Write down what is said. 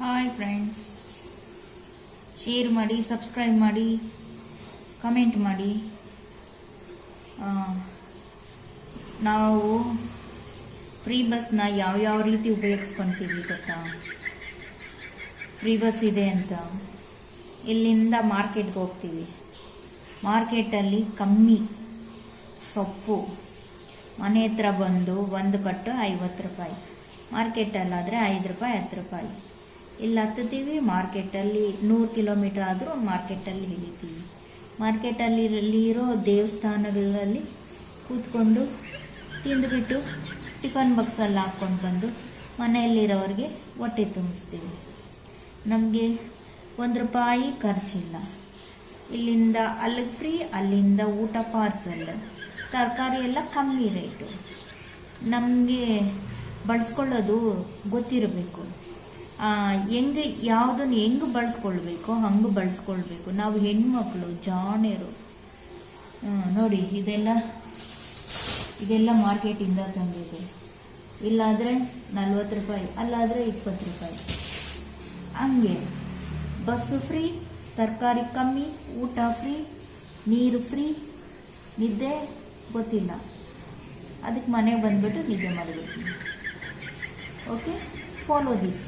Hi friends share ಮಾಡಿ subscribe ಮಾಡಿ comment ಮಾಡಿ ನಾವು ಫ್ರೀ ಬಸ್ನ ಯಾವ್ಯಾವ ರೀತಿ ಉಪಯೋಗಿಸ್ಕೊತೀವಿ ಗೊತ್ತಾ? ಫ್ರೀ ಬಸ್ ಇದೆ ಅಂತ. ಇಲ್ಲಿಂದ ಮಾರ್ಕೆಟ್ಗೆ ಹೋಗ್ತೀವಿ. ಮಾರ್ಕೆಟಲ್ಲಿ ಕಮ್ಮಿ ಸೊಪ್ಪು. ಮನೆ ಹತ್ರ ಬಂದು ಒಂದು ಕಟ್ಟು ಐವತ್ತು ರೂಪಾಯಿ. ಮಾರ್ಕೆಟಲ್ಲಾದರೆ ಐದು ರೂಪಾಯಿ, ಹತ್ತು ರೂಪಾಯಿ. ಇಲ್ಲಿ ಹತ್ತುತ್ತೀವಿ, ಮಾರ್ಕೆಟಲ್ಲಿ ನೂರು ಕಿಲೋಮೀಟ್ರ್ ಆದರೂ ಮಾರ್ಕೆಟಲ್ಲಿ ಇಳಿತೀವಿ ಮಾರ್ಕೆಟಲ್ಲಿ ಇರೋ ದೇವಸ್ಥಾನಗಳಲ್ಲಿ ಕೂತ್ಕೊಂಡು ತಿಂದುಬಿಟ್ಟು ಟಿಫನ್ ಬಾಕ್ಸಲ್ಲಿ ಹಾಕ್ಕೊಂಡು ಬಂದು ಮನೆಯಲ್ಲಿರೋರಿಗೆ ಹೊಟ್ಟೆ ತುಂಬಿಸ್ತೀವಿ. ನಮಗೆ ಒಂದು ರೂಪಾಯಿ ಖರ್ಚಿಲ್ಲ. ಇಲ್ಲಿಂದ ಅಲ್ಲಿಗೆ ಫ್ರೀ ಅಲ್ಲಿಂದ ಊಟ ಪಾರ್ಸಲ್ ತರಕಾರಿ ಎಲ್ಲ ಕಮ್ಮಿ ರೇಟು ನಮಗೆ ಬಳಸ್ಕೊಳ್ಳೋದು ಗೊತ್ತಿರಬೇಕು. ಹೆಂಗೆ, ಯಾವುದನ್ನು ಹೆಂಗೆ ಬಳಸ್ಕೊಳ್ಬೇಕು, ಹಂಗೆ ಬಳಸ್ಕೊಳ್ಬೇಕು. ನಾವು ಹೆಣ್ಮಕ್ಳು ಜಾಣರು ನೋಡಿ, ಇದೆಲ್ಲ ಇದೆಲ್ಲ ಮಾರ್ಕೆಟಿಂದ ತಂದಿದೆ. ಇಲ್ಲಾದರೆ ನಲ್ವತ್ತು ರೂಪಾಯಿ, ಅಲ್ಲಾದರೆ ಇಪ್ಪತ್ತು ರೂಪಾಯಿ. ಹಂಗೆ, ಬಸ್ಸು ಫ್ರೀ, ತರಕಾರಿ ಕಮ್ಮಿ, ಊಟ ಫ್ರೀ, ನೀರು ಫ್ರೀ, ನಿದ್ದೆ ಗೊತ್ತಿಲ್ಲ. ಅದಕ್ಕೆ ಮನೆಗೆ ಬಂದ್ಬಿಟ್ಟು ನಿದ್ದೆ ಮಾಡಬೇಕು. Okay follow this